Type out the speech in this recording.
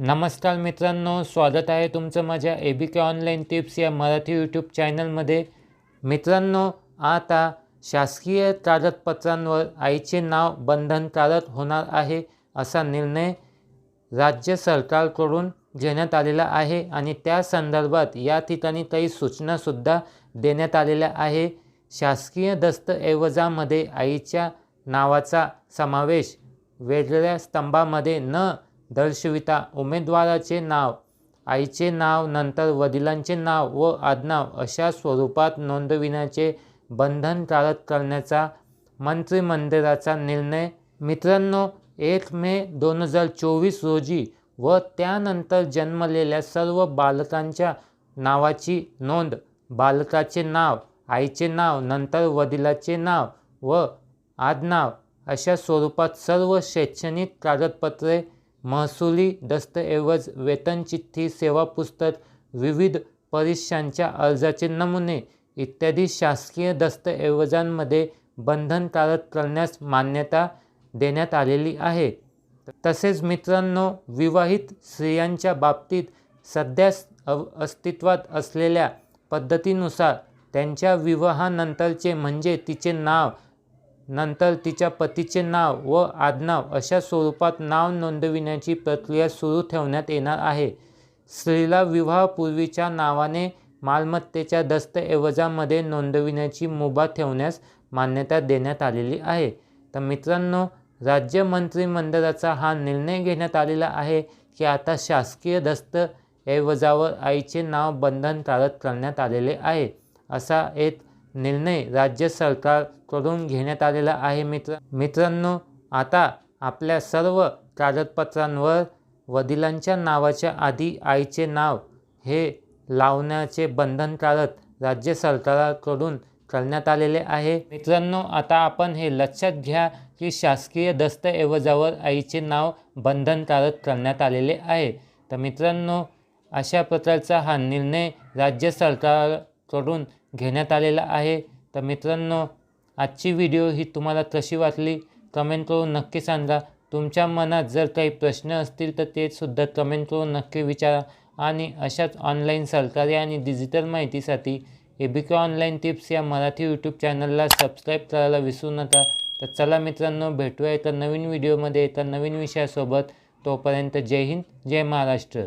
नमस्कार मित्रांनो स्वागत आहे तुमचं माझ्या A B K online tips या मराठी यूट्यूब चॅनलमध्ये. मित्रांनो आता शासकीय कागदपत्रांवर आईचे नाव बंधनकारक होणार आहे असा निर्णय राज्य सरकारकडून घेण्यात आलेला आहे आणि त्या संदर्भात या ठिकाणी काही सूचनासुद्धा देण्यात आलेल्या आहे. शासकीय दस्तऐवजामध्ये आईच्या नावाचा समावेश वेगळ्या स्तंभामध्ये न दर्शविता. उमेदवाराचे नाव आईचे नाव नंतर वडिलांचे नाव व आडनाव अशा स्वरूपात नोंदविण्याचे बंधनकारक करण्याचा मंत्रिमंडळाचा निर्णय. मित्रांनो एक मे दोन हजार चोवीस रोजी व त्यानंतर जन्मलेल्या सर्व बालकांच्या नावाची नोंद. बालकाचे नाव आईचे नाव नंतर वडिलाचे नाव व आडनाव अशा स्वरूपात सर्व शैक्षणिक कागदपत्रे महसुली दस्तऐवज वेतन चिठ्ठी सेवा पुस्तक विविध परीक्षांच्या अर्जाचे नमुने इत्यादी शासकीय दस्तऐवजांमध्ये बंधनकारक करण्यास मान्यता देण्यात आलेली आहे. तसेच मित्रांनो विवाहित स्त्रियांच्या बाबतीत सध्या अव अस्तित्वात असलेल्या पद्धतीनुसार त्यांच्या विवाहानंतरचे म्हणजे तिचे नाव नंतर तिच्या पतीचे नाव व आडनाव अशा स्वरूपात नाव नोंदविण्याची प्रक्रिया सुरू ठेवण्यात येणार आहे. स्त्रीला विवाहापूर्वीच्या नावाने मालमत्तेच्या दस्तऐवजामध्ये नोंदविण्याची मुभा ठेवण्यास मान्यता देण्यात आलेली आहे. तर मित्रांनो राज्य मंत्रिमंडळाचा हा निर्णय घेण्यात आलेला आहे की आता शासकीय दस्तऐवजावर आईचे नाव बंधनकारक करण्यात आलेले आहे. असा एक निर्णय राज्य सरकारकडून घेण्यात आलेला आहे मित्र. मित्रांनो आता आपल्या सर्व कागदपत्रांवर वडिलांच्या नावाच्या आधी आईचे नाव हे लावण्याचे बंधनकारक राज्य सरकारकडून करण्यात आलेले आहे. मित्रांनो आता आपण हे लक्षात घ्या की शासकीय दस्तऐवजावर आईचे नाव बंधनकारक करण्यात आलेले आहे. तर मित्रांनो अशा प्रकारचा हा निर्णय राज्य सरकार सरकारकडून घेण्यात आलेला आहे. तर मित्रांनो आजची व्हिडिओ ही तुम्हाला कशी वाटली? कमेंट करून नक्की सांगा. तुमच्या मनात जर काही प्रश्न असतील तर ते सुद्धा कमेंट करून नक्की विचारा. आणि अशाच ऑनलाईन सरकारी आणि डिजिटल माहितीसाठी A B K online tips या मराठी यूट्यूब चॅनलला सबस्क्राईब करायला विसरू नका. तर चला मित्रांनो भेटूया एका नवीन व्हिडिओमध्ये एका नवीन विषयासोबत. तोपर्यंत जय हिंद जय महाराष्ट्र.